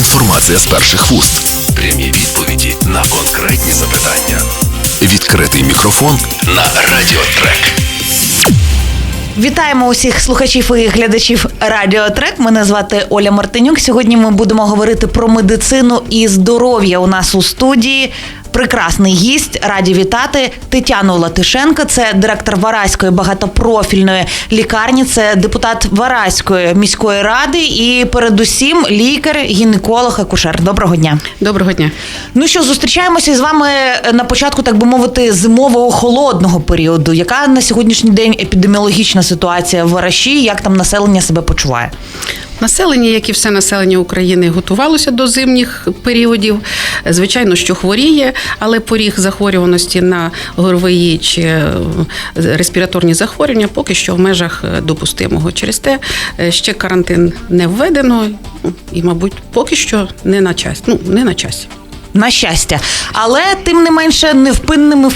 Інформація з перших вуст. Прямі відповіді на конкретні запитання. Відкритий мікрофон на Радіотрек. Вітаємо усіх слухачів і глядачів Радіотрек. Мене звати Оля Мартинюк. Сьогодні ми будемо говорити про медицину і здоров'я. У нас у студії прекрасний гість. Раді вітати Тетяну Латишенко. Це директор Вараської багатопрофільної лікарні. Це депутат Вараської міської ради і, передусім, лікар, гінеколог, акушер. Доброго дня. Доброго дня. Ну що, зустрічаємося з вами на початку, так би мовити, зимового холодного періоду. Яка на сьогоднішній день епідеміологічна ситуація в Вараші? Як там населення себе почуває? Населення, як і все населення України, готувалося до зимніх періодів. Звичайно, що хворіє, але поріг захворюваності на ГРВІ чи е, респіраторні захворювання поки що в межах е, допустимого. Через те е, ще карантин не введено і, мабуть, поки що не на часі. Ну, не на часі. На щастя, але тим не менше невпинними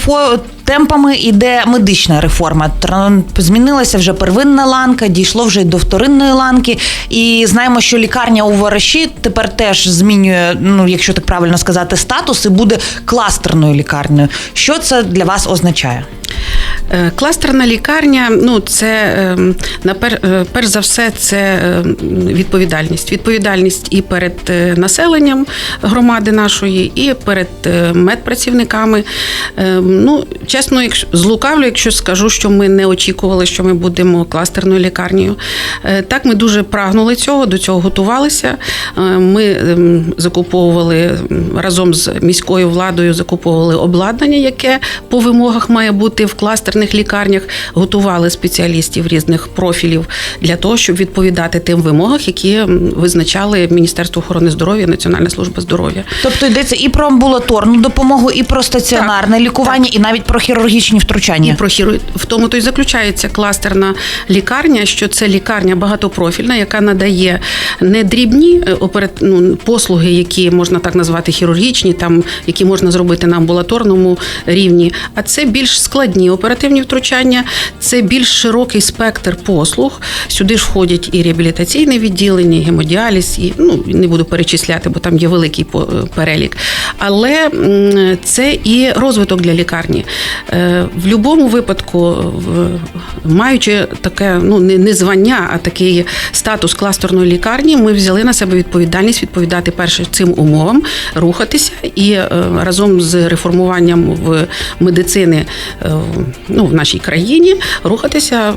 темпами іде медична реформа. Змінилася вже первинна ланка, дійшло вже до вторинної ланки. І знаємо, що лікарня у Вараші тепер теж змінює, ну якщо так правильно сказати, статус і буде кластерною лікарнею. Що це для вас означає? Е, Кластерна лікарня, ну це ем, напер, е, перш за все, це ем, відповідальність. Відповідальність і перед е, населенням громади нашої, і перед медпрацівниками. Ем, Ну, чесно, якщо злукавлю, якщо скажу, що ми не очікували, що ми будемо кластерною лікарнею. Так, ми дуже прагнули цього, до цього готувалися. Ми закуповували разом з міською владою, закуповували обладнання, яке по вимогах має бути в кластерних лікарнях. Готували спеціалістів різних профілів для того, щоб відповідати тим вимогам, які визначали Міністерство охорони здоров'я, Національна служба здоров'я. Тобто йдеться і про амбулаторну допомогу, і про стаціонарне лікування, і навіть про хірургічні втручання. І про хіру... в тому то й заключається кластерна лікарня, що це лікарня багатопрофільна, яка надає не дрібні е, операт... ну, послуги, які можна так назвати хірургічні, там які можна зробити на амбулаторному рівні, а це більш складні оперативні втручання, це більш широкий спектр послуг. Сюди ж входять і реабілітаційне відділення, і гемодіаліз, і ну не буду перечисляти, бо там є великий перелік. Але це і розвиток для лікарні. Е, В будь-якому випадку, маючи таке ну не, не звання, а такий статус кластерної лікарні, ми взяли на себе відповідальність відповідати перше цим умовам, рухатися і е, разом з реформуванням в медицини е, ну, в нашій країні рухатися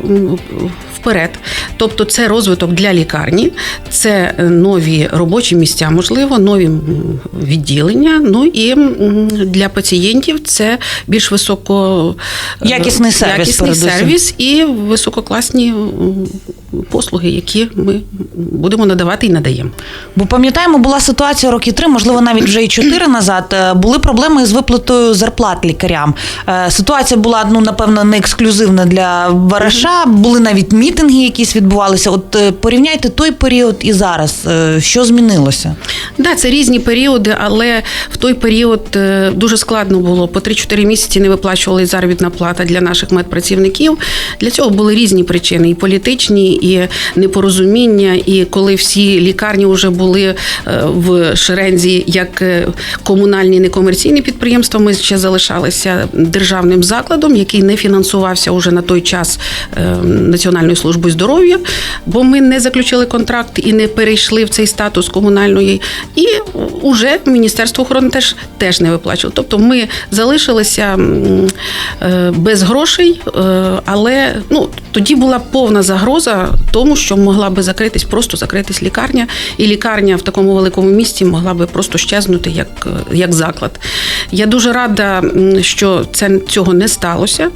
вперед. Тобто, це розвиток для лікарні, це е, нові робочі місця, можливо, нові відділення. Ну і для пацієнтів це більш високо е, Якісний сервіс, якісний сервіс і висококласні послуги, які ми будемо надавати і надаємо. Бо пам'ятаємо, була ситуація роки три, можливо, навіть вже і чотири назад. е, Були проблеми з виплатою зарплат лікарям. Ситуація була ну напевно не ексклюзивна для Вараша. Були навіть мітинги, якісь відбувалися. От е, порівняйте той період і зараз. Е, Що змінилося? Да, це різні періоди, але в той період е, дуже складно було. По 3-4 місяці не виплачувалась заробітна плата для наших медпрацівників. Для цього були різні причини: і політичні, і непорозуміння. І коли всі лікарні вже були в шерензі як комунальні некомерційні підприємства, ми ще залишалися державним закладом, який не фінансувався уже на той час е, Національною службою здоров'я, бо ми не заключили контракт і не перейшли в цей статус комунальної. І уже Міністерство охорони теж, теж не виплачувало. Тобто ми залишилися е, без грошей, е, але ну, тоді була повна загроза тому, що могла би закритись, просто закритись лікарня, і лікарня в такому великому місті могла би просто щезнути як, як заклад. Я дуже рада, що це цього не сталося.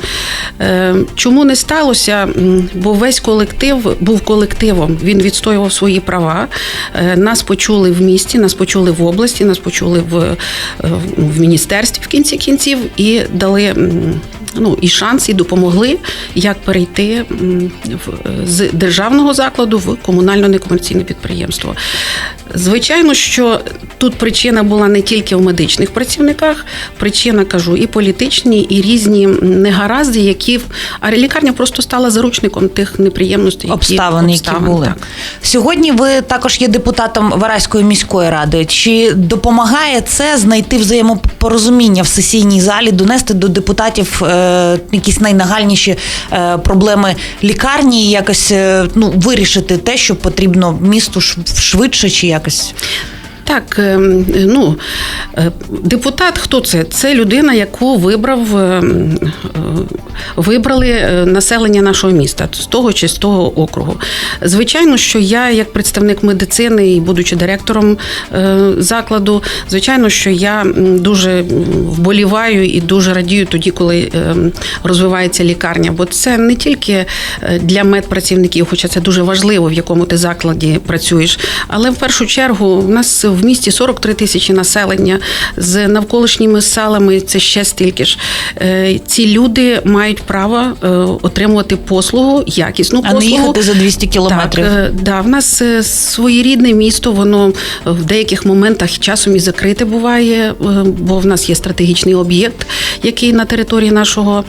Е, Чому не сталося? Бо весь колектив був колективом. Він відстоював свої права. Е, Нас почули в місті, нас почули в області, нас почули в, е, в міністерстві в кінці кінців і дали ну, і шанс, і допомогли, як перейти з державного закладу в комунально-некомерційне підприємство. Звичайно, що тут причина була не тільки в медичних працівниках, причина кажу і політичні, і різні негаразди, які в- а лікарня просто стала заручником тих неприємностей, які, обставин, які були. так. Сьогодні ви також є депутатом Вараської міської ради. Чи допомагає це знайти взаємопорозуміння в сесійній залі, донести до депутатів е, якісь найнагальніші е, проблеми лікарні і якось е, ну, вирішити те, що потрібно місту швидше чи якось? Так, ем, ну е, депутат, хто це? Це людина, яку вибрав ем, е, вибрали е, населення нашого міста з того чи з того округу. Звичайно, що я, як представник медицини і будучи директором закладу, звичайно, що я дуже вболіваю і дуже радію тоді, коли ем, розвивається лікарня, бо це не тільки для медпрацівників, хоча це дуже важливо, в якому ти закладі працюєш, але в першу чергу в нас в місті 43 тисячі населення з навколишніми селами. Це ще стільки ж. Е, Ці люди мають право е, отримувати послугу, якісну А не їхати за 200 кілометрів. Так, е, да, в нас своєрідне місто, воно в деяких моментах часом і закрите буває, бо в нас є стратегічний об'єкт, який на території нашого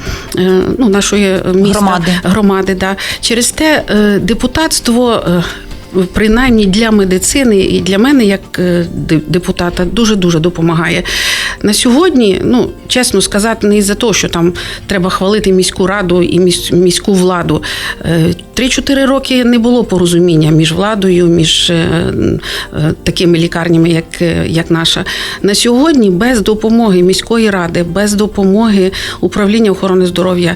ну, нашої міста Громади. громади. Да. Через те депутатство. Принаймні для медицини і для мене, як е, депутата, дуже дуже допомагає. На сьогодні, ну чесно сказати, не із-за того, що там треба хвалити міську раду і міську владу. Е, Три-чотири роки не було порозуміння між владою, між е, е, такими лікарнями, як, як наша. На сьогодні без допомоги міської ради, без допомоги управління охорони здоров'я.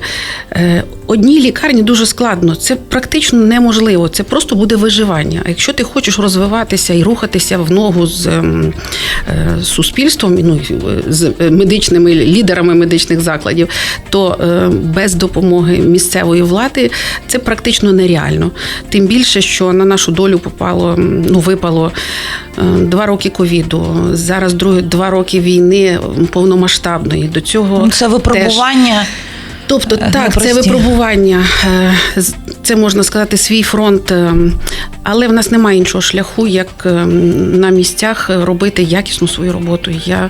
Одній лікарні дуже складно. Це практично неможливо. Це просто буде виживання. А якщо ти хочеш розвиватися і рухатися в ногу з ем, суспільством, ну, з е, медичними лідерами медичних закладів, то е, без допомоги місцевої влади це практично нереально. Тим більше, що на нашу долю попало, ну випало е, два роки ковіду. Зараз другі два роки війни повномасштабної. До цього це випробування. теж-. Тобто, Е, так, це випробування, е, це можна сказати, свій фронт, е, але в нас немає іншого шляху, як на місцях робити якісну свою роботу. Я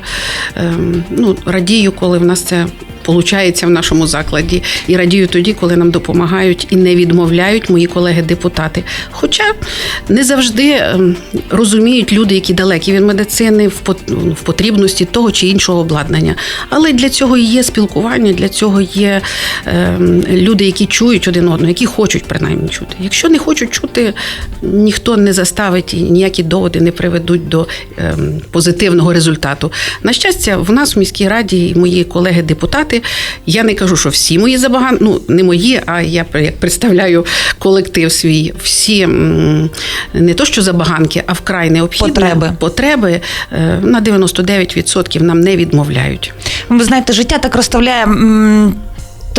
ну, радію, коли в нас це. Получається в нашому закладі і радію тоді, коли нам допомагають і не відмовляють мої колеги-депутати. Хоча не завжди е, розуміють люди, які далекі від медицини в пот- в потрібності того чи іншого обладнання. Але для цього є спілкування, для цього є е, люди, які чують один одного, які хочуть принаймні чути. Якщо не хочуть чути, ніхто не заставить і ніякі доводи не приведуть до е, позитивного результату. На щастя, в нас в міській раді і мої колеги-депутати. Я не кажу, що всі мої забаган, ну не мої, а я як представляю колектив свій. Всі не то, що забаганки, а вкрай необхідні Потреби. потреби е, на 99% нам не відмовляють. Ви знаєте, життя так розставляє. м,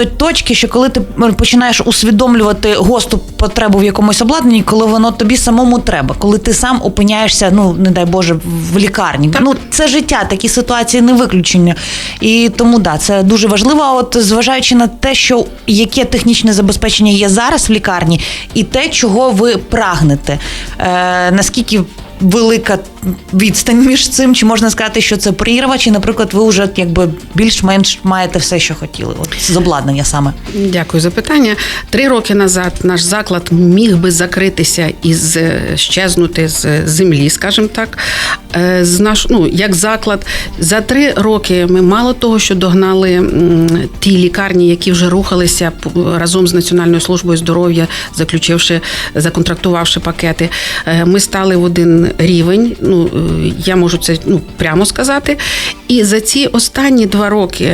Точки, що коли ти починаєш усвідомлювати госту потребу в якомусь обладнанні, коли воно тобі самому треба, коли ти сам опиняєшся, ну не дай Боже, в лікарні. Ну це життя, такі ситуації не виключення. І тому да, це дуже важливо. А От зважаючи на те, що яке технічне забезпечення є зараз в лікарні, і те, чого ви прагнете, е, наскільки велика відстань між цим, чи можна сказати, що це прірва, чи, наприклад, ви вже якби більш-менш маєте все, що хотіли, от з обладнання саме. Дякую за питання. Три роки назад наш заклад міг би закритися і з- щезнути з землі, скажімо так. Е, З наш, ну, як заклад. За три роки ми мало того, що догнали ті лікарні, які вже рухалися разом з Національною службою здоров'я, заключивши, законтрактувавши пакети. Е, Ми стали в один рівень. Ну, е, я можу це ну, прямо сказати. І за ці останні два роки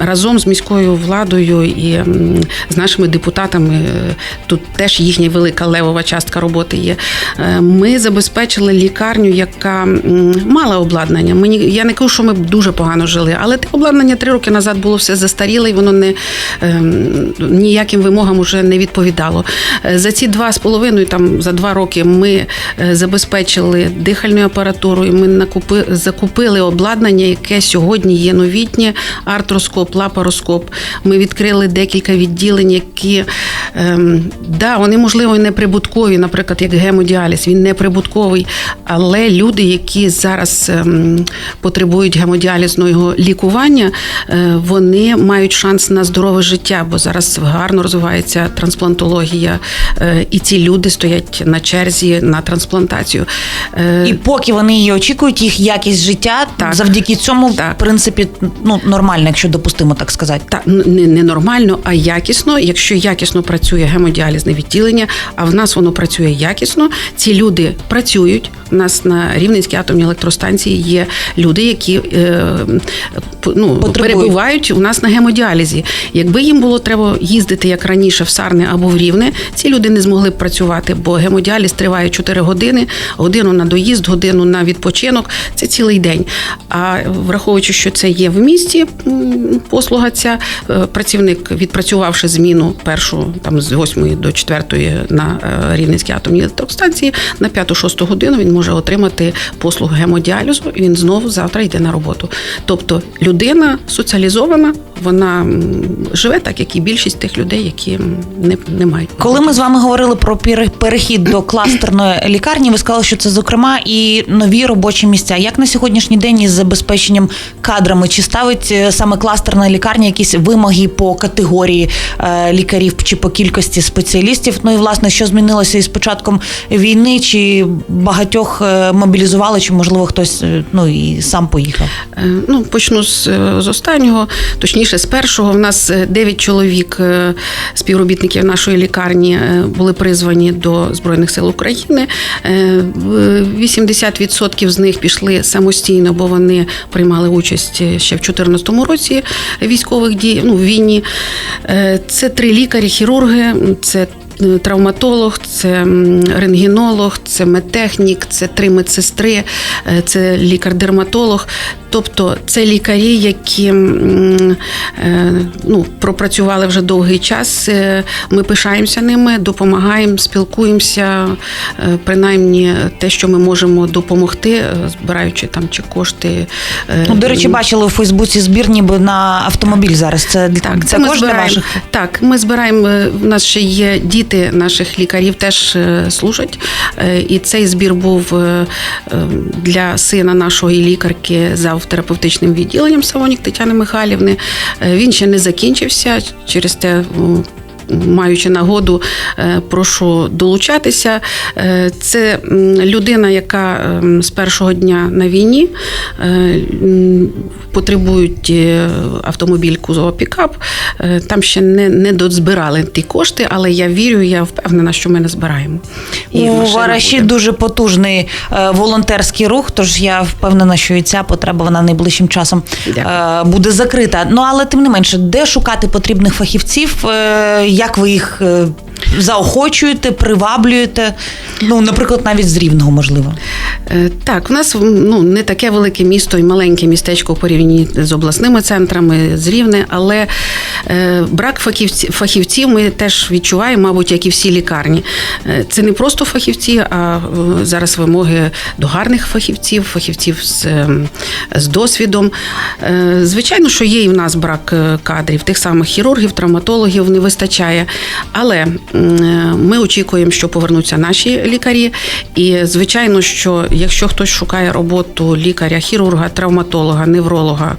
разом з міською владою і з нашими депутатами, е, тут теж їхня велика левова частка роботи є. е, Ми забезпечили лікарню, яка мала обладнання. Мені я не кажу, що ми дуже погано жили, але те обладнання три роки назад було все застаріле, і воно не ем, ніяким вимогам уже не відповідало. Е, За ці два з половиною, там за два роки, ми е, забезпечили. Забезпечили дихальною апаратурою. Ми накупи, закупили обладнання, яке сьогодні є новітнє: артроскоп, лапароскоп. Ми відкрили декілька відділень, які ем, да, вони можливо не прибуткові, наприклад, як гемодіаліз. Він не прибутковий, але люди, які зараз ем, потребують гемодіалізного лікування, е, вони мають шанс на здорове життя, бо зараз гарно розвивається трансплантологія, е, і ці люди стоять на черзі на трансплантацію. Е, І поки вони її очікують, їх якість життя Так. завдяки цьому, Так. в принципі, ну нормально, якщо допустимо так сказати. Та не, не нормально, а якісно. Якщо якісно працює гемодіалізне відділення, а в нас воно працює якісно. Ці люди працюють. У нас на Рівненській атомній електростанції є люди, які е, ну, Потребують. перебувають у нас на гемодіалізі. Якби їм було треба їздити як раніше в Сарне або в Рівне, ці люди не змогли б працювати, бо гемодіаліз триває 4 години, годину на доїзд, годину на відпочинок. Це цілий день. А враховуючи, що це є в місті послуга, ця е, працівник, відпрацювавши зміну першу там з 8 до 4 на е, Рівненській атомній електростанції, на 5-6 годину він може отримати послугу гемодіалізу, і він знову завтра йде на роботу. Тобто людина соціалізована, вона живе так, як і більшість тих людей, які не, не мають. Коли ми з вами говорили про перехід до кластерної лікарні, ви сказали, що це зокрема і нові робочі місця. Як на сьогоднішній день із забезпеченням кадрами? Чи ставить е, саме кластерна лікарня якісь вимоги по категорії е, лікарів чи по кількості спеціалістів? Ну і власне, що змінилося із початком війни? Чи багатьох е, мобілізували, чи можливо хтось ну і сам поїхав? Ну, почну з, з останнього, точніше, з першого. В нас 9 чоловік, е, співробітників нашої лікарні, е, були призвані до Збройних сил України. Е, в- 80% з них пішли самостійно, бо вони приймали участь ще в 2014 році військових дій, ну, війні. Е, Це три лікарі, хірурги, це е, травматолог, це рентгенолог, це медтехнік, це три медсестри, е, це лікар-дерматолог. Тобто це лікарі, які е, ну, пропрацювали вже довгий час. Е, Ми пишаємося ними, допомагаємо, спілкуємося. Принаймні, те, що ми можемо допомогти, збираючи там чи кошти. Ну, до речі, бачили у Фейсбуці збір ніби на автомобіль зараз. Це так, це ми також для збираємо. ваших. Так, ми збираємо. У нас ще є діти наших лікарів, теж е, служать. Е, І цей збір був е, для сина нашої лікарки за терапевтичним відділенням Савонік Тетяни Михайлівни. Він ще не закінчився через те. Маючи нагоду, е, прошу долучатися. Е, Це людина, яка ем, з першого дня на війні е, потребують е, автомобіль кузова пікап. Е, Там ще не, не дозбирали ті кошти, але я вірю, я впевнена, що ми не збираємо. І У Вараші буде. дуже потужний волонтерський рух, тож я впевнена, що і ця потреба вона найближчим часом Дякую. буде закрита. Ну але тим не менше, де шукати потрібних фахівців? Як ви їх е, заохочуєте, приваблюєте? Ну, наприклад, навіть з рівного можливо. Е, Так, в нас ну не таке велике місто і маленьке містечко у порівнянні з обласними центрами з Рівне, але е, брак фахівців, фахівців ми теж відчуваємо, мабуть, як і всі лікарні. Е, Це не просто фахівці, а е, зараз вимоги до гарних фахівців, фахівців з, з досвідом. Е, Звичайно, що є і в нас брак кадрів, тих самих хірургів, травматологів не вистачає. Але ми очікуємо, що повернуться наші лікарі. І звичайно, що якщо хтось шукає роботу лікаря, хірурга, травматолога, невролога,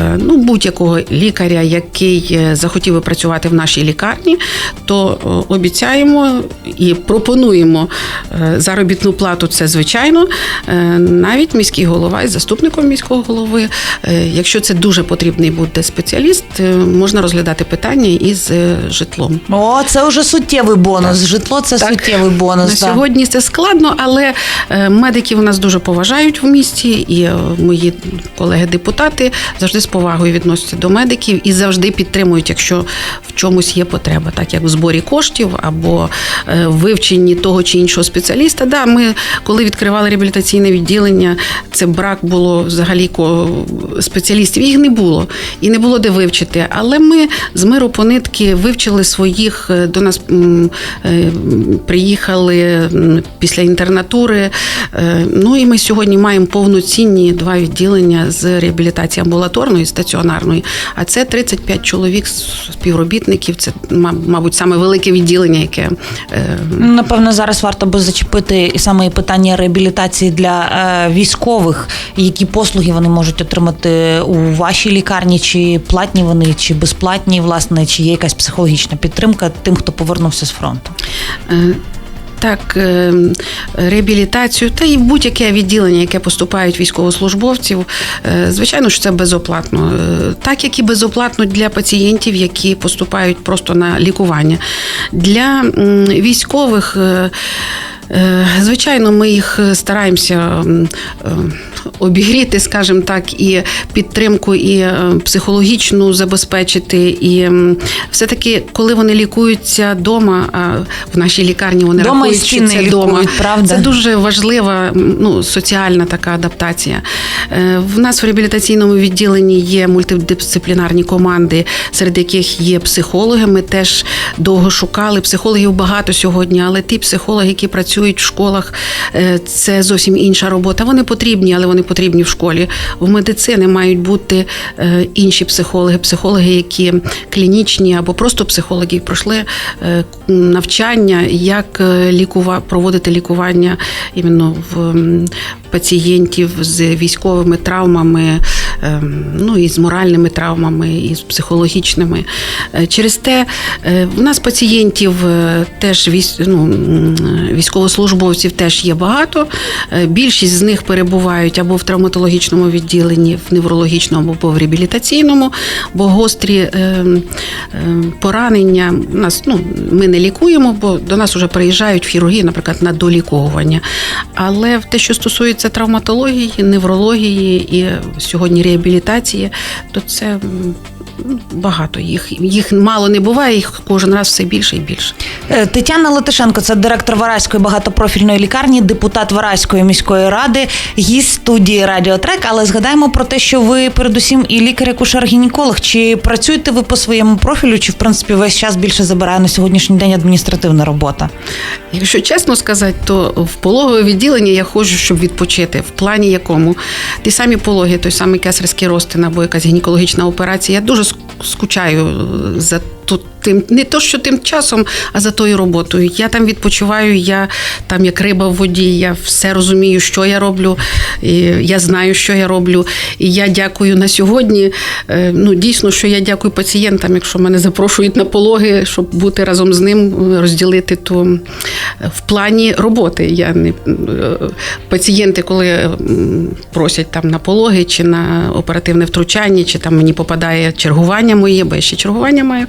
е, ну будь-якого лікаря, який е, захотів би працювати в нашій лікарні, то е, обіцяємо і пропонуємо е, заробітну плату. Це звичайно. Е, Навіть міський голова із заступником міського голови. е, Якщо це дуже потрібний буде спеціаліст, е, можна розглядати питання із е, житлом. О, це вже суттєвий бонус. Житло це Так. суттєвий бонус. На да. сьогодні це складно, але е, медиків нас дуже поважають в місті, і е, мої колеги-депутати завжди з повагою відносяться до медиків і завжди підтримують, якщо в чомусь є потреба, так як в зборі коштів або е, в вивченні того чи іншого спеціаліста. Да, ми коли відкривали реабілітаційне відділення, це брак було взагалі спеціалістів. Їх не було і не було де вивчити. Але ми з миру по нитки вивчили своїх. До нас е, приїхали після інтернатури. Е, Ну і ми сьогодні маємо повноцінні два відділення з реабілітації амбулаторної і стаціонарної. А це 35 чоловік співробітників. Це ма- мабуть саме велике відділення, яке е, Напевно, зараз варто би зачепити саме питання реабілітації для військових, які послуги вони можуть отримати у вашій лікарні, чи платні вони, чи безплатні, власне, чи є якась психологічна підтримка тим, хто повернувся з фронту. Е, Так, е, реабілітацію та й будь-яке відділення, яке поступають військовослужбовців, е, звичайно, що це безоплатно. Так як і безоплатно для пацієнтів, які поступають просто на лікування. Для військових. Е, е, Звичайно, ми їх стараємося е, обігріти, скажімо так, і підтримку, і е, психологічну забезпечити. І все-таки, коли вони лікуються вдома, а в нашій лікарні вони Дома рахують, це вдома. правда? Це дуже важлива ну, соціальна така адаптація. Е, В нас в реабілітаційному відділенні є мультидисциплінарні команди, серед яких є психологи. Ми теж довго шукали. Психологів багато сьогодні, але ті психологи, які працюють в школах, е, це зовсім інша робота. Вони потрібні, але вони потрібні в школі. В медицині мають бути е, інші психологи, психологи, які клінічні або просто психологи, пройшли е, навчання, як лікува, проводити лікування іменно в пацієнтів з військовими травмами, ем, ну і з моральними травмами, і з психологічними. Через те в нас пацієнтів теж ну, м, військовослужбовців теж є багато. Е, Більшість з них перебувають або в травматологічному відділенні, в неврологічному або в реабілітаційному, бо гострі е, е, поранення нас ну, ми не лікуємо, бо до нас вже приїжджають в хірургію, наприклад, на доліковування. Але те, що стосується травматології, неврології і сьогодні реабілітації, то це багато їх. Їх мало не буває, їх кожен раз все більше і більше. Е, Тетяна Латишенко, це директор Вараської багатопрофільної лікарні, депутат Вараської міської ради, гість студії Радіотрек. Але згадаємо про те, що ви передусім і лікар-акушер-гінеколог. Чи працюєте ви по своєму профілю, чи в принципі весь час більше забирає на сьогоднішній день адміністративна робота? Якщо чесно сказати, то в пологове відділення я ходжу, щоб відпочити. В плані якому ті самі пологи, той самий кесарський розтин або якась гінекологічна операція. Я дуже скучаю за ту- тим, не то, що тим часом, а за тою роботою. Я там відпочиваю, я там як риба в воді, я все розумію, що я роблю, і я знаю, що я роблю. І я дякую на сьогодні. Е, Ну, дійсно, що я дякую пацієнтам, якщо мене запрошують на пологи, щоб бути разом з ним, розділити то е, в плані роботи. Я не е, пацієнти, коли просять там на пологи чи на оперативне втручання, чи там мені попадає чергування моє, бо я ще чергування маю,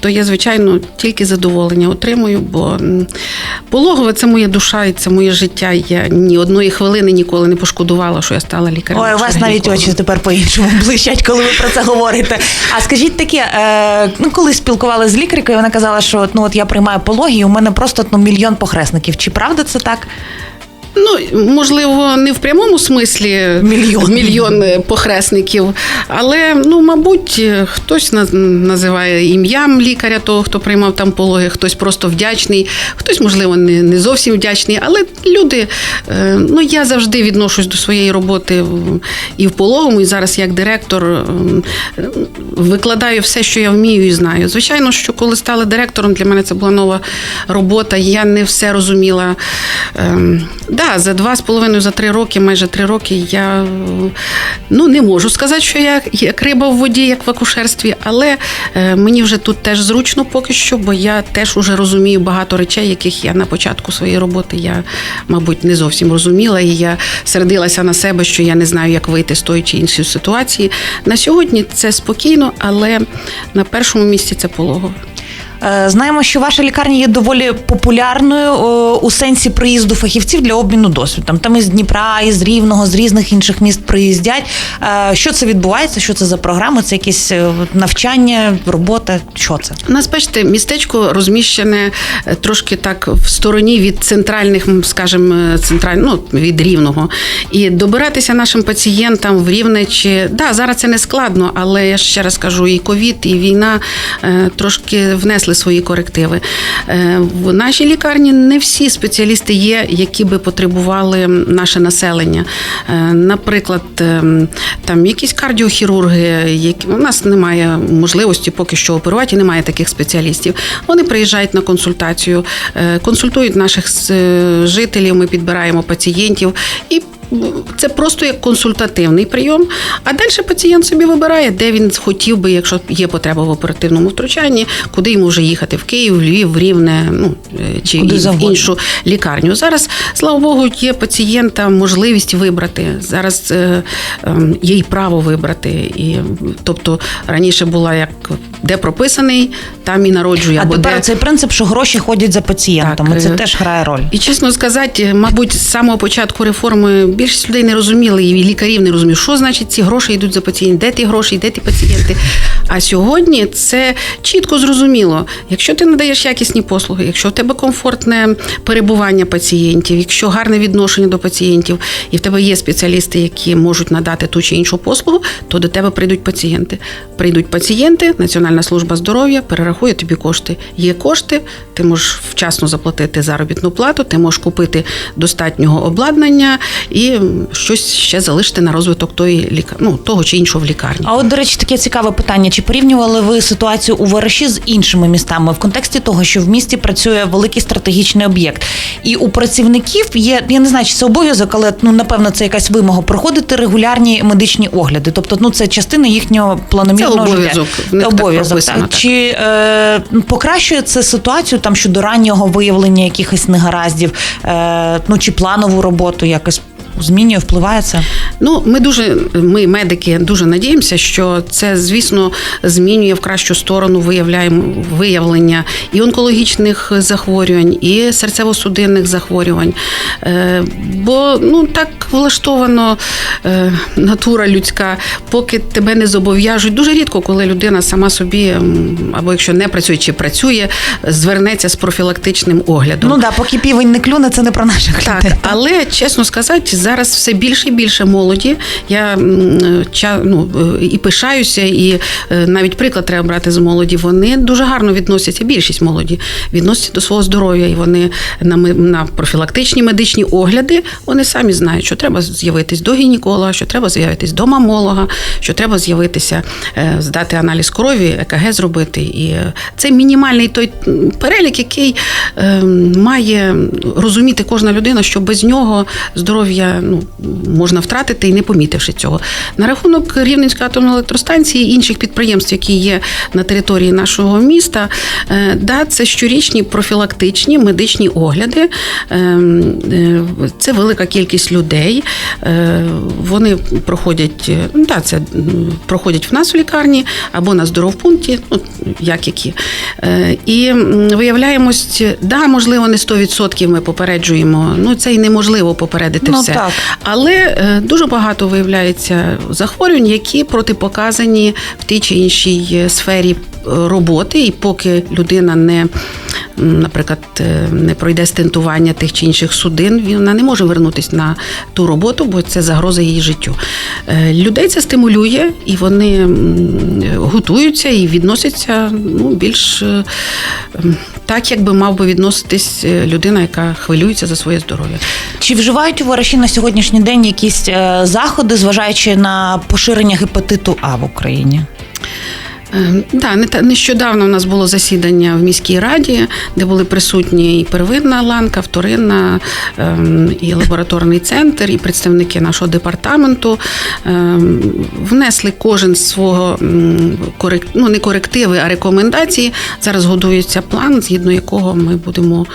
то я, звичайно, тільки задоволення отримую, бо пологове це моя душа і це моє життя. Я ні одної хвилини ніколи не пошкодувала, що я стала лікарем. Ой, у вас навіть очі тепер по-іншому блищать, коли ви про це говорите. А скажіть таке, е, ну коли спілкувалися з лікаркою, вона казала, що ну от я приймаю пологи, і у мене просто ну, мільйон похресників. Чи правда це так? Ну, можливо, не в прямому смислі Мільйон. мільйон похресників, але ну, мабуть, хтось на- називає ім'ям лікаря, того, хто приймав там пологи, хтось просто вдячний, хтось, можливо, не, не зовсім вдячний. Але люди, е, ну я завжди відношусь до своєї роботи і в пологому, і зараз як директор ем, викладаю все, що я вмію і знаю. Звичайно, що коли стала директором, для мене це була нова робота. Я не все розуміла. Ем, да, за два з половиною, за три роки, майже три роки, я ну не можу сказати, що я як риба в воді, як в акушерстві, але е, мені вже тут теж зручно поки що, бо я теж уже розумію багато речей, яких я на початку своєї роботи я, мабуть, не зовсім розуміла. І я сердилася на себе, що я не знаю, як вийти з тої чи іншої ситуації. На сьогодні це спокійно, але на першому місці це пологове. Е, Знаємо, що ваша лікарня є доволі популярною у сенсі приїзду фахівців для обміну досвідом. Там із Дніпра, із Рівного, з різних інших міст приїздять. Е, Що це відбувається? Що це за програми? Це якісь е, навчання, робота? Що це? У нас, бачите, містечко розміщене е, трошки так в стороні від центральних, скажімо, централь... ну, від рівного. І добиратися нашим пацієнтам в рівне чи да, зараз це не складно, але я ще раз кажу, і ковід, і війна е, трошки внесли свої корективи. Е, В нашій лікарні не всі спеціалісти є, які би потребували наше населення. Е, Наприклад, ем, там якісь кардіохірурги, які у нас немає можливості поки що оперувати, і немає таких спеціалістів. Вони приїжджають на консультацію, е, консультують наших е, жителів. Ми підбираємо пацієнтів і. Це просто як консультативний прийом. А далі пацієнт собі вибирає, де він хотів би, якщо є потреба в оперативному втручанні, куди йому вже їхати в Київ, в Львів, в Рівне, ну е, чи Куди в іншу лікарню. Зараз, слава Богу, є пацієнта можливість вибрати. Зараз е, ем, є і право вибрати. І, тобто раніше була як де прописаний, там і народжує. А або тепер де... цей принцип, що гроші ходять за пацієнтом, Так, це е, теж грає роль. І чесно сказати, мабуть, з самого початку реформи більшість людей не розуміли, і лікарів не розуміли, що значить ці гроші йдуть за пацієнтів, де ті гроші, де ті пацієнти. А сьогодні це чітко зрозуміло. Якщо ти надаєш якісні послуги, якщо в тебе комфортне перебування пацієнтів, якщо гарне відношення до пацієнтів, і в тебе є спеціалісти, які можуть надати ту чи іншу послугу, то до тебе прийдуть пацієнти. Прийдуть пацієнти, Національна служба здоров'я перерахує тобі кошти. Є кошти, ти можеш вчасно заплатити заробітну плату, ти можеш купити достатнього обладнання і щось ще залишити на розвиток тої ліка... ну, того чи іншого в лікарні. А от, до речі, таке цікаве питання: чи порівнювали ви ситуацію у Вараші з іншими містами в контексті того, що в місті працює великий стратегічний об'єкт, і у працівників є я не знаю, чи це обов'язок, але ну напевно це якась вимога проходити регулярні медичні огляди. Тобто, ну це частина їхнього планомірного Це обов'язок. життя. Обов'язок. так. так. Чи е, покращує це ситуацію там щодо раннього виявлення якихось негараздів, е, ну чи планову роботу якось змінює, впливає це? Ну, ми дуже, ми, медики, дуже надіємося, що це, звісно, змінює в кращу сторону виявляємо виявлення і онкологічних захворювань, і серцево-судинних захворювань. Е, Бо ну так влаштовано е, натура людська, поки тебе не зобов'яжуть. Дуже рідко, коли людина сама собі, або якщо не працює чи працює, звернеться з профілактичним оглядом. Ну да, поки півень не клюне, це не про наших Так, людей. але чесно сказати, зараз все більше і більше молоді. Я ну, е, і пишаюся, і е, навіть приклад треба брати з молоді. Вони дуже гарно відносяться. Більшість молоді відносяться до свого здоров'я, і вони на на профілактичні медичні огляди вони самі знають, що треба з'явитись до гінеколога, що треба з'явитись до мамолога, що треба з'явитися, е, здати аналіз крові, ЕКГ зробити. І це мінімальний той перелік, який е, має розуміти кожна людина, що без нього здоров'я ну, можна втратити і не помітивши цього. На рахунок Рівненської атомної електростанції і інших підприємств, які є на території нашого міста, е, да, це щорічні профілактичні медичні огляди. Е, е, Це велика кількість людей. Вони проходять, ну, да, це проходять в нас в лікарні або на здоровпункті, ну, як які. І виявляємось, да, можливо, не 100% ми попереджуємо. Ну, це і неможливо попередити Ну, все. Так. Але е, дуже багато виявляється захворювань, які протипоказані в тій чи іншій е, сфері е, роботи, і поки людина не, наприклад, не пройде стентування тих чи інших судин, вона не може вернутися на ту роботу, бо це загроза її життю. Людей це стимулює, і вони готуються і відносяться ну, більш так, як би мав би відноситись людина, яка хвилюється за своє здоров'я. Чи вживають у Вараші на сьогоднішній день якісь е, заходи, зважаючи на поширення гепатиту А в Україні? Е, Да, не та- нещодавно у нас було засідання в міській раді, де були присутні і первинна ланка, вторинна, ем, і лабораторний центр, і представники нашого департаменту. Ем, Внесли кожен свого ну, не корективи, а рекомендації. Зараз годується план, згідно якого ми будемо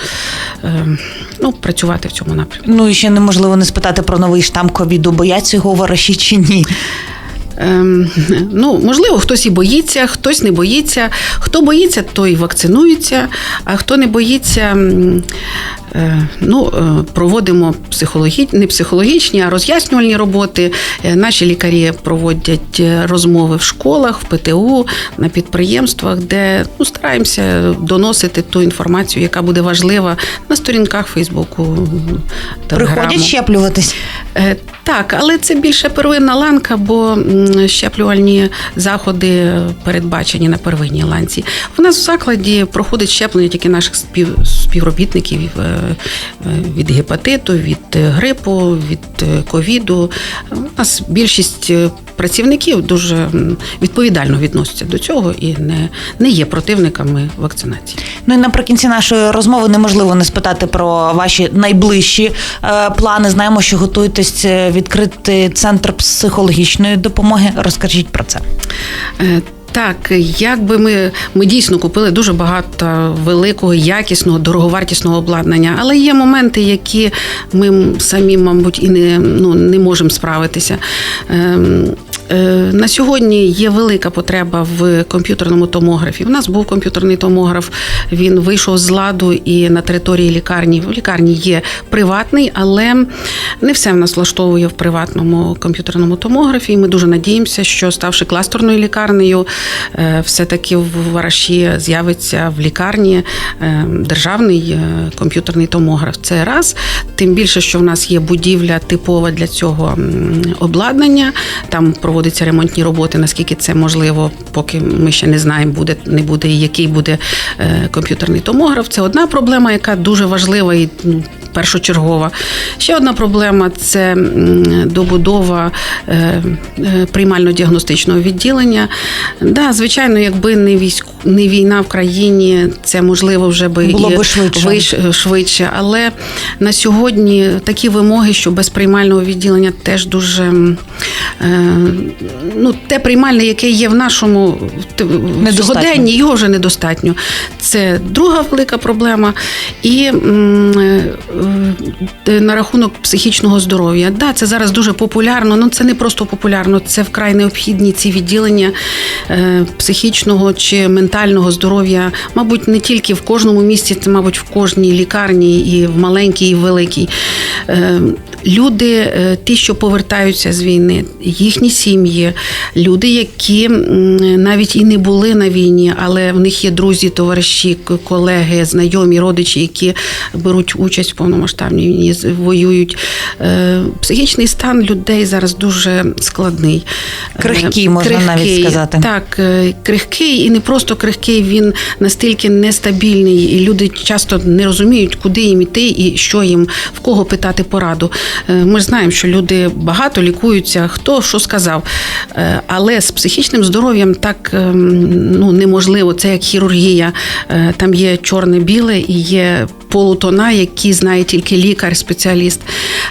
ем, ну, працювати в цьому напрямку. Ну і ще неможливо не спитати про новий штам ковіду. Бояться його Вараші чи ні? Ем, ну, можливо, хтось і боїться, хтось не боїться. Хто боїться, той вакцинується, а хто не боїться, ну, е, проводимо психологічні, не психологічні, а роз'яснювальні роботи. Е, Наші лікарі проводять е, розмови в школах, в ПТУ, на підприємствах, де ну, стараємося доносити ту інформацію, яка буде важлива на сторінках Фейсбуку. Телеграму. Приходять щеплюватись. Е, Так, але це більше первинна ланка, бо щеплювальні заходи передбачені на первинній ланці. У нас в закладі проходить щеплення тільки наших спів, співробітників е, е, від гепатиту, від е, грипу, від е, ковіду. У нас більшість е, працівників дуже відповідально відносяться до цього і не, не є противниками вакцинації. Ну і наприкінці нашої розмови неможливо не спитати про ваші найближчі е, плани. Знаємо, що готуєтесь відкрити центр психологічної допомоги. Розкажіть про це. Так, якби ми, ми дійсно купили дуже багато великого, якісного, дороговартісного обладнання, але є моменти, які ми самі, мабуть, і не, ну, не можемо справитися. Ем, На сьогодні є велика потреба в комп'ютерному томографі. У нас був комп'ютерний томограф, він вийшов з ладу і на території лікарні. В лікарні є приватний, але не все в нас влаштовує в приватному комп'ютерному томографі. Ми дуже надіємося, що ставши кластерною лікарнею, е, все-таки в Вараші з'явиться в лікарні е, державний е, комп'ютерний томограф. Це раз. Тим більше, що в нас є будівля типова для цього обладнання. Там проводяться ремонтні роботи. Наскільки це можливо, поки ми ще не знаємо, буде не буде і який буде е, комп'ютерний томограф. Це одна проблема, яка дуже важлива і ну, першочергова. Ще одна проблема це добудова е, е, приймально-діагностичного відділення. Да, звичайно, якби не військ, не війна в країні, це можливо вже би Було і би швидше. виш- швидше. Але на сьогодні такі вимоги, що без приймального відділення теж дуже ну, те приймальне, яке є в нашому сьогоденні, його вже недостатньо. Це друга велика проблема. І е, на рахунок психічного здоров'я. Да, це зараз дуже популярно. Ну це не просто популярно, це вкрай необхідні ці відділення е, психічного чи ментального здоров'я. Мабуть, не тільки в кожному місті, це, мабуть, в кожній лікарні, і в маленькій, і в великій. Е, Люди, ті, що повертаються з війни, їхні сім'ї, люди, які навіть і не були на війні, але в них є друзі, товариші, к- колеги, знайомі, родичі, які беруть участь в повномасштабній війні, воюють. Е, Психічний стан людей зараз дуже складний. Е, Крихкий, можна навіть сказати. Так, е, крихкий і не просто крихкий, він настільки нестабільний, і люди часто не розуміють, куди їм іти і що їм, в кого питати пораду. Ми ж знаємо, що люди багато лікуються, хто що сказав. Але з психічним здоров'ям так ем, ну, неможливо. Це як хірургія. Е, Там є чорне-біле і є полутона, які знає тільки лікар, спеціаліст.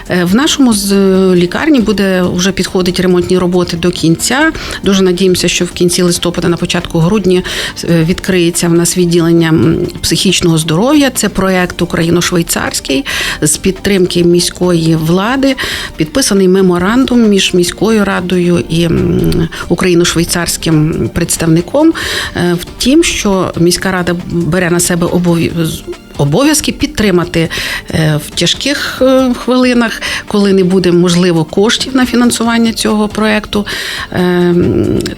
Е, В нашому з лікарні буде вже підходить ремонтні роботи до кінця. Дуже надіємося, що в кінці листопада, на початку грудня е, відкриється в нас відділення психічного здоров'я. Це проект Україно-швейцарський з підтримки міської влади. Підписаний меморандум між міською радою і україно-швейцарським представником. Втім, що міська рада бере на себе. Обов'язки підтримати е, в тяжких е, хвилинах, коли не буде можливо коштів на фінансування цього проекту, е,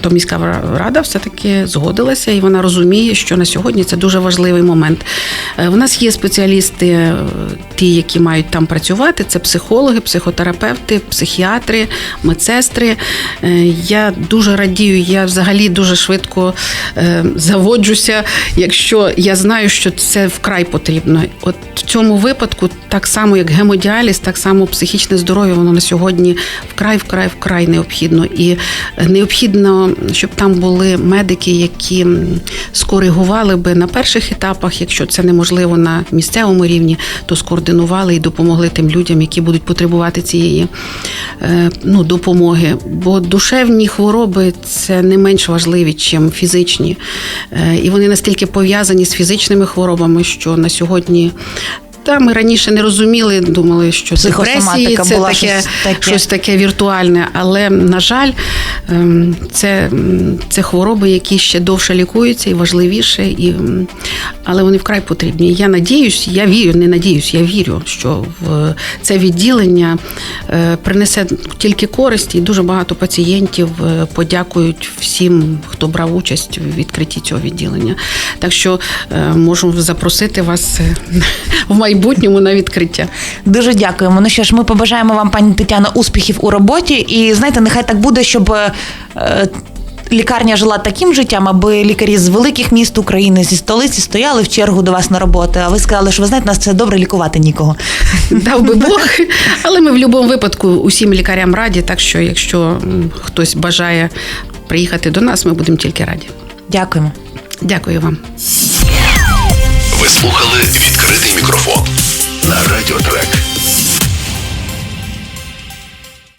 то міська рада все-таки згодилася і вона розуміє, що на сьогодні це дуже важливий момент. Е, У нас є спеціалісти, е, ті, які мають там працювати, це психологи, психотерапевти, психіатри, медсестри. Е, Я дуже радію, я взагалі дуже швидко е, заводжуся, якщо я знаю, що це вкрай потрібно. От в цьому випадку, так само як гемодіаліз, так само психічне здоров'я, воно на сьогодні вкрай, вкрай, вкрай необхідно. І необхідно, щоб там були медики, які скоригували би на перших етапах, якщо це неможливо на місцевому рівні, то скоординували і допомогли тим людям, які будуть потребувати цієї е, ну, допомоги. Бо душевні хвороби це не менш важливі, чим фізичні. Е, І вони настільки пов'язані з фізичними хворобами, що на сьогодні. Та ми раніше не розуміли, думали, що депресії це була таке, щось таке. щось таке віртуальне. Але на жаль, ем, це, це хвороби, які ще довше лікуються і важливіше, і, але вони вкрай потрібні. Я надіюсь, я вірю, не надіюсь, я вірю, що в це відділення е, принесе тільки користь, і дуже багато пацієнтів е, подякують всім, хто брав участь в відкритті цього відділення. Так що е, можу запросити вас в майбутнє майбутньому на відкриття. Дуже дякуємо. Ну що ж, ми побажаємо вам, пані Тетяно, успіхів у роботі. І знаєте, нехай так буде, щоб. е, е, Лікарня жила таким життям, аби лікарі з великих міст України зі столиці стояли в чергу до вас на роботу. А ви сказали, що ви знаєте, нас це добре лікувати нікого. Дав би Бог, але ми в будь-якому випадку усім лікарям раді. Так що, якщо хтось бажає приїхати до нас, ми будемо тільки раді. Дякуємо. Дякую вам. Ви слухали відкритий мікрофон на радіотрек.